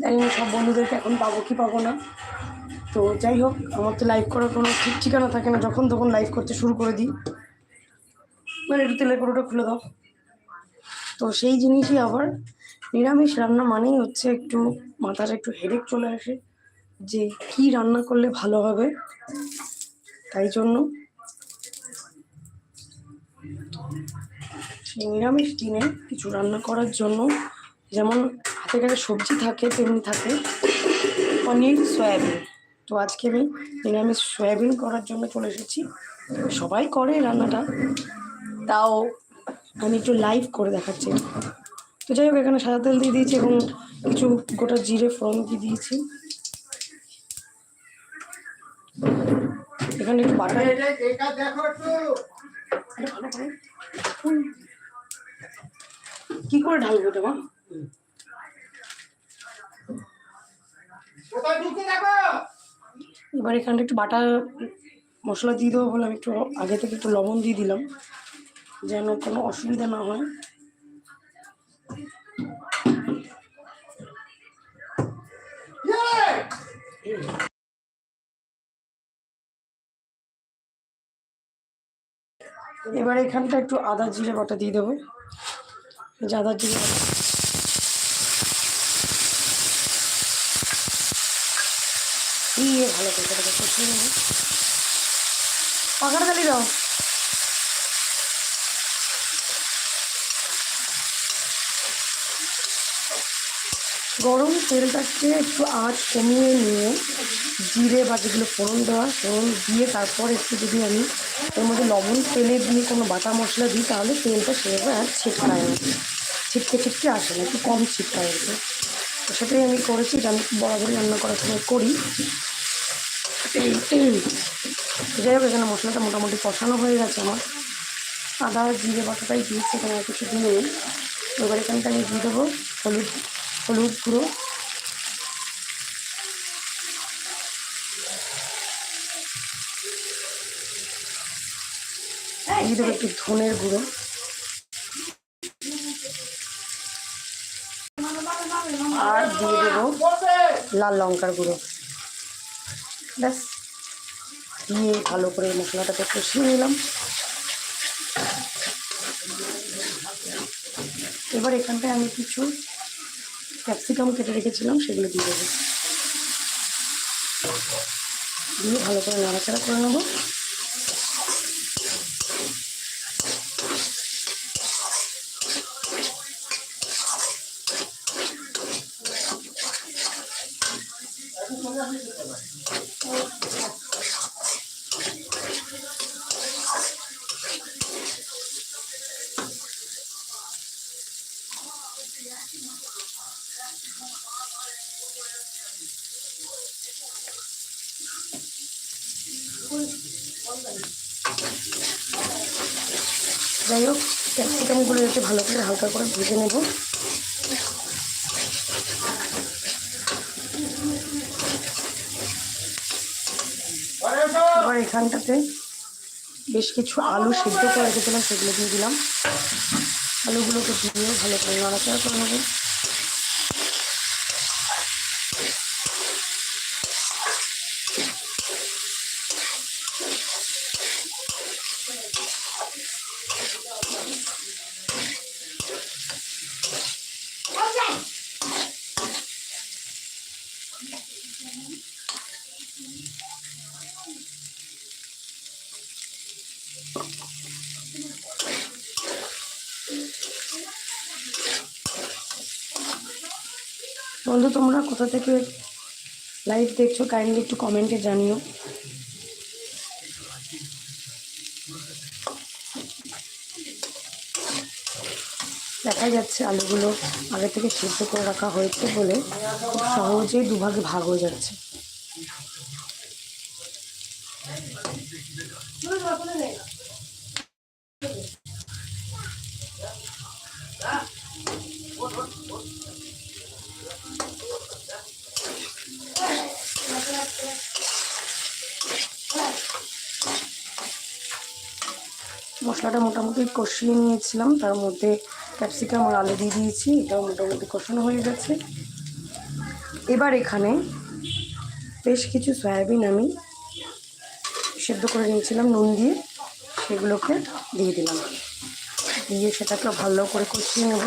জানি না সব বন্ধুদেরকে এখন পাবো কি পাবো না। তো যাই হোক, আমার তো লাইভ করার কোনো ঠিক ঠিকানা থাকে না। যখন তখন লাইভ করতে শুরু করে দিই। মানে একটু তেলের কড়োটা খুলে দাও। তো সেই জিনিসই আবার নিরামিষ রান্না মানেই হচ্ছে একটু মাথার একটু হেডেক চলে আসে যে কি রান্না করলে ভালো হবে। তাই জন্য নিরামিষ দিনে কিছু রান্না করার জন্য যেমন কাছে সবজি থাকে, তেমনি থাকে। পনির, সয়াবিন। তো আজকে আমি নিরামিষ সয়াবিন করার জন্য চলে এসেছি। সবাই করে রান্নাটা। তাও আমি একটু লাইভ করে দেখাচ্ছি। তো যাই হোক, এখানে সাদা তেল দিয়ে দিয়েছি এবং কিছু গোটা জিরে, ফোড়ন দিয়ে দিয়েছি। এখানে একটু বাটার। কি করে ঢালবো এটা এবার এখানটা একটু বাটা মশলা দিয়ে দেবো বলে আমি একটু আগে থেকে একটু লবণ দিয়ে দিলাম যেন কোনো অসুবিধা না হয়। এবার এখানটা একটু আদা জিরে বাটা দিয়ে দেবো। আদা জিরে বাটা। দিয়ে ভালো করে এটা কষিয়ে নেব পাখাটা দাও। গরম তেলটাকে একটু আঁচ কমিয়ে নিয়ে জিরে বা যেগুলো ফোড়ন দেওয়া ফোড়ন দিয়ে তারপর একটু যদি আমি এর মধ্যে লবণ, তেলে দিয়ে কোনো বাটা মশলা দিই, তাহলে তেলটা সেভাবে আর ছিটকায় না। ছিটকে ছিটকে আসে না, একটু কম ছিটকায় আর তো সেটাই আমি করেছি আমি বরাবরই রান্না করার সময় করি। যাই হোক, এখানে মশলাটা মোটামুটি কষানো হয়ে গেছে আমার। আদা, জিরে বাটাটাই দিয়েছি, এখানে কিছু দিয়ে এবার এখানটা আমি দিয়ে দেবো হলুদ হলুদ গুঁড়ো। দিয়ে দেবো একটু ধনের গুঁড়ো। আর দিয়ে দেবো লাল লঙ্কার গুঁড়ো। ব্যাস। দিয়ে ভালো করে মশলাটাকে কষিয়ে নিলাম। এবার এখানটায় আমি কিছু ক্যাপসিকাম কেটে রেখেছিলাম, সেগুলো দিয়ে দেবো। দিয়ে ভালো করে নাড়াচাড়া করে নেব যাই হোক ক্যাপসিকামগুলো যাতে ভালো করে হালকা করে ভেজে নেব। এবার এখানটাতে বেশ কিছু আলু সিদ্ধ করে রেখেছিলাম, সেগুলো দিয়ে দিলাম। আলুগুলোকে দিয়ে ভালো করে নড়াচড়া করে নেব। বন্ধু, তোমরা কোথা থেকে লাইভ দেখছ কাইন্ডলি একটু কমেন্টে জানিও। দেখা যাচ্ছে আলুগুলো আগে থেকে সিদ্ধ করে রাখা হয়েছে বলে খুব সহজেই দুভাগে ভাগ হয়ে যাচ্ছে। মশলাটা মোটামুটি কষিয়ে নিয়েছিলাম। তার মধ্যে ক্যাপসিকাম আর আলু দিয়ে দিয়েছি। এটাও মোটামুটি কষানো হয়ে গেছে। এবার এখানে বেশ কিছু সয়াবিন আমি সেদ্ধ করে নিয়েছিলাম, নুন দিয়ে। সেগুলোকে দিয়ে দিলাম। দিয়ে সেটাকে ভালো করে কষিয়ে নেব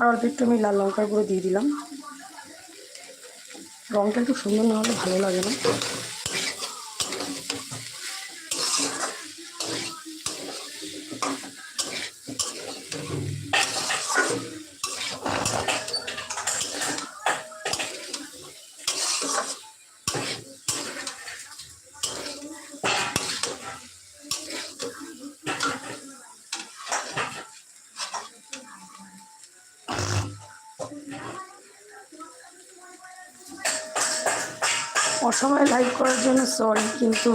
আর অল্প একটু আমি লাল লঙ্কার গুঁড়ো দিয়ে দিলাম। রঙটা একটু সুন্দর না হলে ভালো লাগে না। অসময়ে লাইভ করার জন্য সরি কিন্তু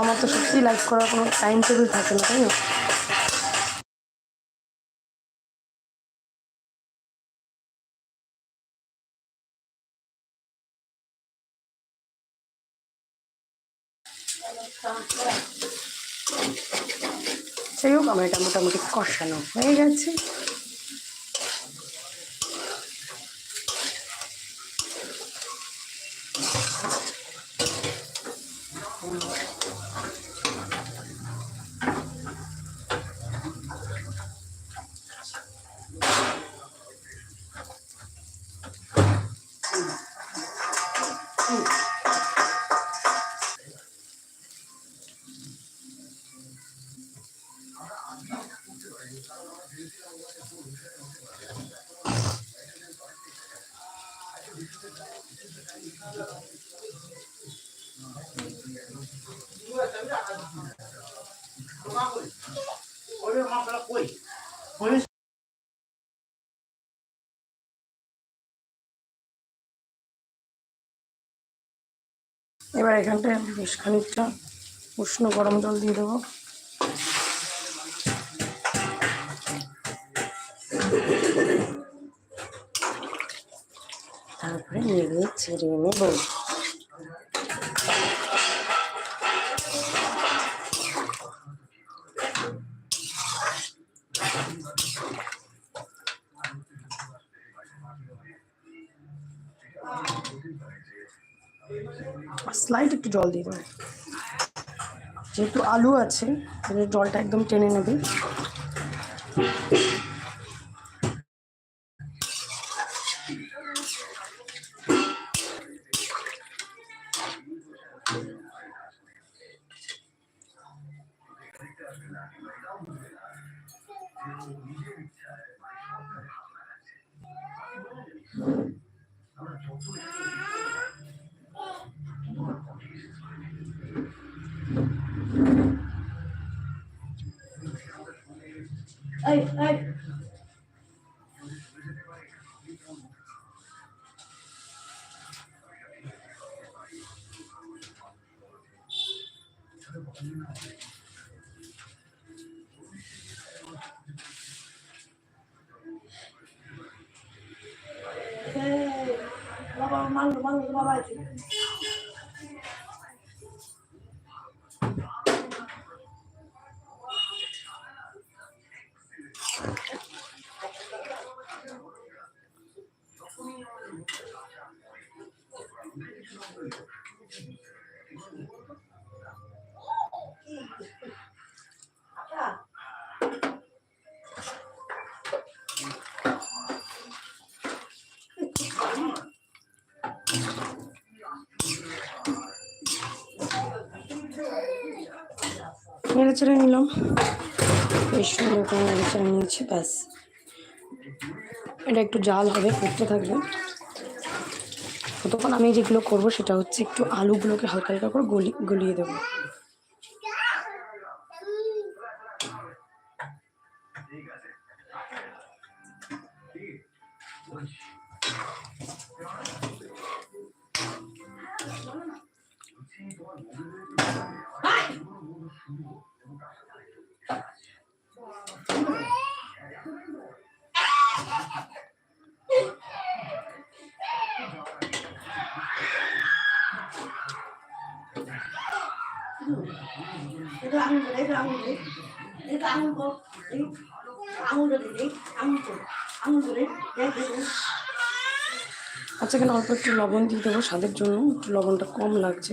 আমার তো সত্যিই লাইভ করার কোনো টাইম টেবিল থাকে না, তাই না? যাই হোক, আমার এটা মোটামুটি কষানো হয়ে গেছে। এবার এখানটায় বেশ খানিকটা উষ্ণ গরম জল দিয়ে দেবো। তারপরে নেড়ে ছেড়ে নেব। স্লাইড একটু জল দিয়ে দেবো যেহেতু আলু আছে জলটা একদম টেনে নেবে এই এই নেড়ে নিলাম। বেশ সুন্দর করে নেড়ে চেড়ে নিয়েছি, ব্যাস। এটা একটু জাল হবে ফুটতে থাকবে। ততক্ষণ আমি যেগুলো করব সেটা হচ্ছে একটু আলুগুলোকে হালকা হালকা করে গলি, গলিয়ে দেবো। আচ্ছা এখানে অল্প একটু লবণ দিয়ে দেবো স্বাদের জন্য। একটু লবণটা কম লাগছে।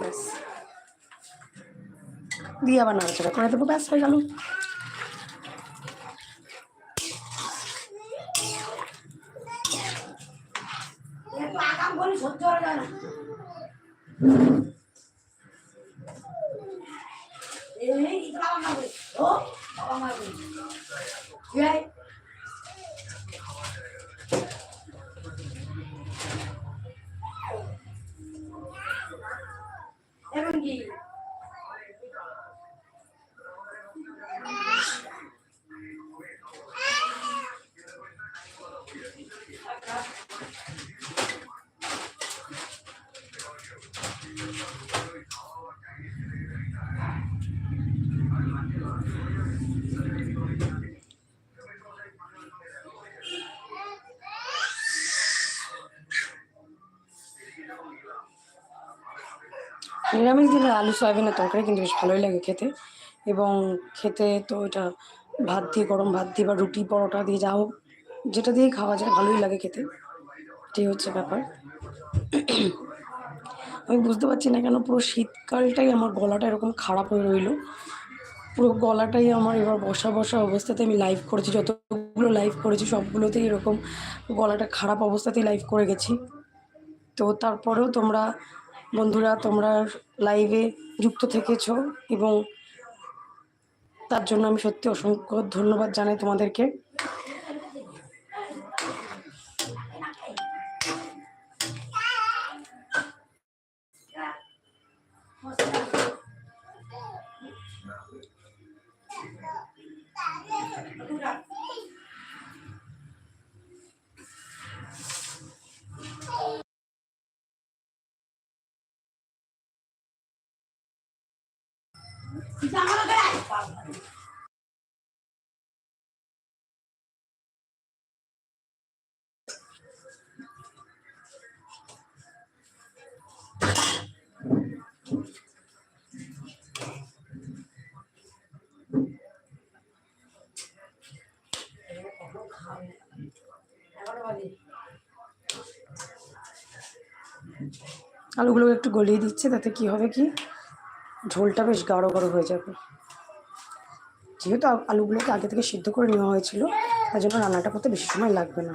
ব্যাস। দিয়ে আবার নাড়াচাড়া করে দেবো। ব্যাস, হয়ে গেল। এই এই বাবা মারবে ও বাবা মারবে নিরামিষ দিনের আলু সয়াবিনের তরকারি কিন্তু বেশ ভালোই লাগে খেতে। এবং খেতে তো এটা ভাত দিয়ে, গরম ভাত দিয়ে বা রুটি, পরোটা দিয়ে যা হোক, যেটা দিয়েই খাওয়া যায়, ভালোই লাগে খেতে। এটাই হচ্ছে ব্যাপার। আমি বুঝতে পারছি না কেন পুরো শীতকালটাই আমার গলাটা এরকম খারাপ হয়ে রইল। পুরো গলাটাই আমার এবার বসা বসা অবস্থাতে আমি লাইভ করেছি, যতগুলো লাইভ করেছি সবগুলোতেই এরকম গলাটা খারাপ অবস্থাতেই লাইভ করে গেছি। তো তারপরেও তোমরা বন্ধুরা তোমরা লাইভে যুক্ত থেকেছ এবং তার জন্য আমি সত্যি অসংখ্য ধন্যবাদ জানাই তোমাদেরকে। আলুগুলো একটু গলিয়ে দিচ্ছে তাতে কি হবে কি? ঝোলটা বেশ গাঢ় গাঢ় হয়ে যাবে। যেহেতু আলুগুলোকে আগে থেকে সিদ্ধ করে নেওয়া হয়েছিল, তার জন্য রান্নাটা করতে বেশি সময় লাগবে না।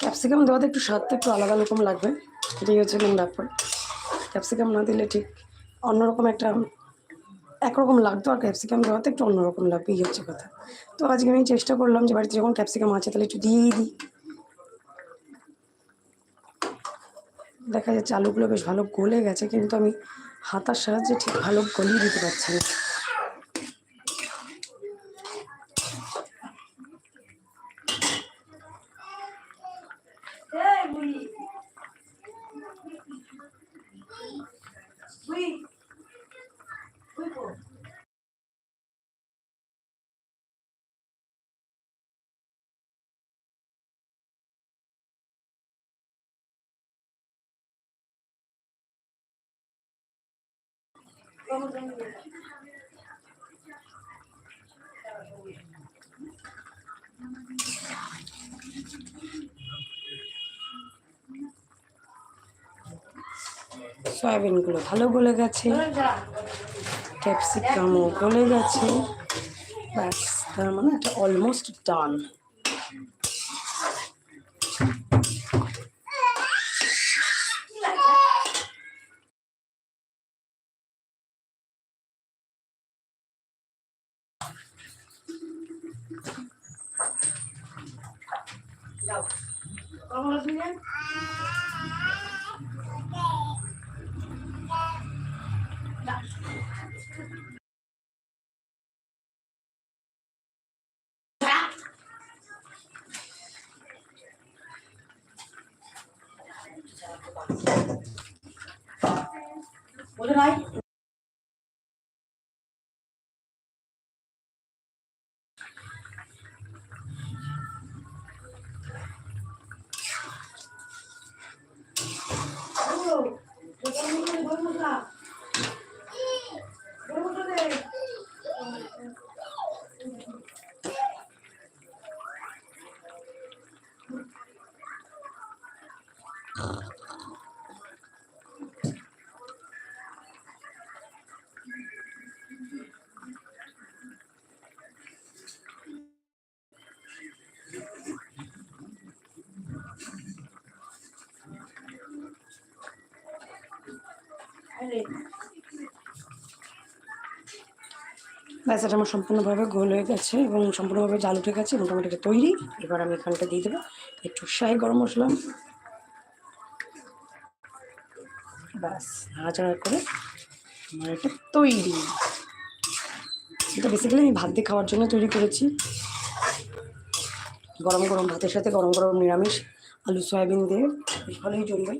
ক্যাপসিকাম দেওয়াতে একটু স্বাদটা একটু আলাদা রকম লাগবে। এটাই হচ্ছে ক্যাপসিকাম না দিলে ঠিক অন্যরকম একটা একরকম লাগতো আর ক্যাপসিকাম দেওয়াতে একটু অন্যরকম লাগবে এই হচ্ছে কথা। তো আজকে আমি চেষ্টা করলাম যে বাড়িতে যখন ক্যাপসিকাম আছে তাহলে একটু দিয়েই দিই। দেখা যাচ্ছে আলুগুলো বেশ ভালো গলে গেছে, কিন্তু আমি হাতার সাহায্যে ঠিক ভালো গলিয়ে দিতে পারছি না তুই তুই কর সয়াবিনগুলো ভালো গলে গেছে। ক্যাপসিকামও গলে গেছে। ব্যাস তার মানে এটা অলমোস্ট ডান যাও। কেমন আছিস রে? যা। বলে নাই ব্যাস, এটা আমার সম্পূর্ণভাবে গোল হয়ে গেছে এবং সম্পূর্ণভাবে জাল উঠে গেছে মোটামুটি এটা তৈরি। এবার আমি এখানটা দিয়ে দেবো একটু শাহি গরম মশলা। ব্যাস, নাড়াচাড়া করে আমার এটা তৈরি। এটা বেসিক্যালি আমি ভাত দিয়ে খাওয়ার জন্য তৈরি করেছি। গরম গরম ভাতের সাথে গরম গরম নিরামিষ আলু, সয়াবিন দিয়ে ভালোই জমবে।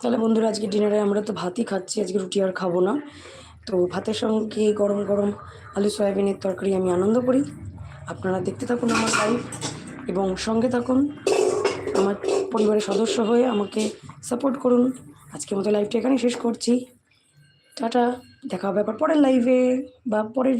তাহলে বন্ধুরা, আজকে ডিনারে আমরা তো ভাতই খাচ্ছি, আজকে রুটি আর খাব না। তো ভাতের সঙ্গে গরম গরম আলু, সয়াবিনের তরকারি আমি আনন্দ করি। আপনারা দেখতে থাকুন আমার লাইফ এবং সঙ্গে থাকুন। আমার পরিবারের সদস্য হয়ে আমাকে সাপোর্ট করুন। আজকের মতো লাইভটা এখানে শেষ করছি। টাটা, দেখা হবে আবার পরের লাইভে বা পরের